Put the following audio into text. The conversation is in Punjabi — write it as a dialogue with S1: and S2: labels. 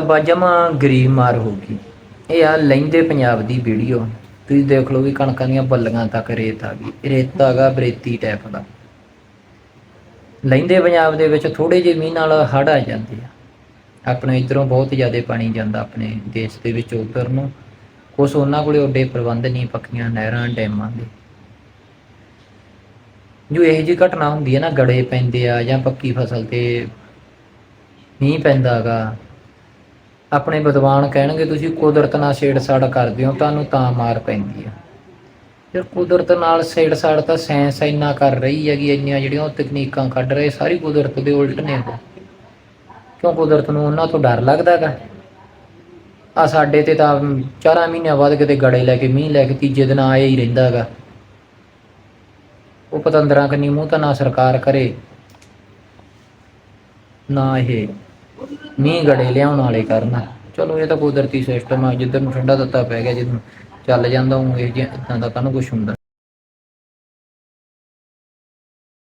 S1: ਬਾਜਮਾ ਗਰੀਬ ਮਾਰ ਹੋ ਗਈ। ਇਹ ਆ ਲੈਂਦੇ ਪੰਜਾਬ ਦੀ ਵੀਡੀਓ। ਤੁਸੀਂ ਦੇਖ ਲਓ ਵੀ ਕਣਕਾਂ ਦੀਆਂ ਬੱਲੀਆਂ ਤੱਕ ਰੇਤ ਆ ਗਈ। ਰੇਤ ਹੈਗਾ ਬਰੇਤੀ ਟੈਪ ਦਾ। ਲੈਂਦੇ ਪੰਜਾਬ ਦੇ ਵਿੱਚ ਥੋੜੇ ਜਿਹੇ ਮੀਂਹ ਨਾਲ ਹੜ੍ਹ ਆ ਜਾਂਦੇ ਆ। ਆਪਣੇ ਇਧਰੋਂ ਬਹੁਤ ਜ਼ਿਆਦਾ ਪਾਣੀ ਜਾਂਦਾ ਆਪਣੇ ਦੇਸ਼ ਦੇ ਵਿੱਚ ਉਧਰ ਨੂੰ। ਕੁਛ ਉਹਨਾਂ ਕੋਲੇ ਓਡੇ ਪ੍ਰਬੰਧ ਨਹੀਂ ਪੱਕੀਆਂ ਨਹਿਰਾਂ, ਡੈਮਾਂ ਦੇ। ਜੋ ਇਹੋ ਜਿਹੀ ਘਟਨਾ ਹੁੰਦੀ ਹੈ ਨਾ, ਗੜੇ ਪੈਂਦੇ ਆ ਜਾਂ ਪੱਕੀ ਫਸਲ ਤੇ ਮੀਂਹ ਪੈਂਦਾਗਾ ਆਪਣੇ ਵਿਦਵਾਨ ਕਹਿਣਗੇ, ਤੁਸੀਂ ਕੁਦਰਤ ਨਾਲ ਛੇੜਛਾੜ ਕਰਦੇ ਹੋ, ਤੁਹਾਨੂੰ ਤਾਂ ਮਾਰ ਪੈਂਦੀ ਆ। ਯਾਰ, ਕੁਦਰਤ ਨਾਲ ਛੇੜਛਾੜ ਤਾਂ ਸਾਇੰਸ ਇੰਨਾ ਕਰ ਰਹੀ ਹੈਗੀ, ਇੰਨੀਆਂ ਜਿਹੜੀਆਂ ਉਹ ਤਕਨੀਕਾਂ ਕੱਢ ਰਹੇ, ਸਾਰੀ ਕੁਦਰਤ ਦੇ ਉਲਟ ਨੇ ਕਿਉਂ ਕੁਦਰਤ ਨੂੰ ਉਹਨਾਂ ਤੋਂ ਡਰ ਲੱਗਦਾਗਾ ਆ ਸਾਡੇ ਤੇ ਤਾਂ ਚਾਰਾਂ ਮਹੀਨਿਆਂ ਬਾਅਦ ਕਿਤੇ ਗੜੇ ਲੈ ਕੇ, ਮੀਂਹ ਲੈ ਕੇ ਤੀਜੇ ਦਿਨ ਆਏ ਹੀ ਰਹਿੰਦਾਗਾ ਉਹ ਪਤੰਦਰਾਂ ਕੰਨੀ ਮੂੰਹ ਤਾਂ ਨਾ ਸਰਕਾਰ ਕਰੇ, ਨਾ ਇਹ ਮੀਂਹ ਗੜੇ ਲਿਆਉਣ ਵਾਲੇ ਕਰਨ। ਚਲੋ, ਇਹ ਤਾਂ ਕੁਦਰਤੀ ਸਿਸਟਮ ਆ, ਜਿੱਧਰ ਨੂੰ ਠੰਡਾ ਦਿੱਤਾ ਪੈ ਗਿਆ ਜਿੱਦ ਚੱਲ ਜਾਂਦਾ ਉਹ ਇਹ ਜਿਹਾ ਇਦਾਂ ਦਾ ਕਾਹਨੂੰ ਕੁਝ ਹੁੰਦਾ।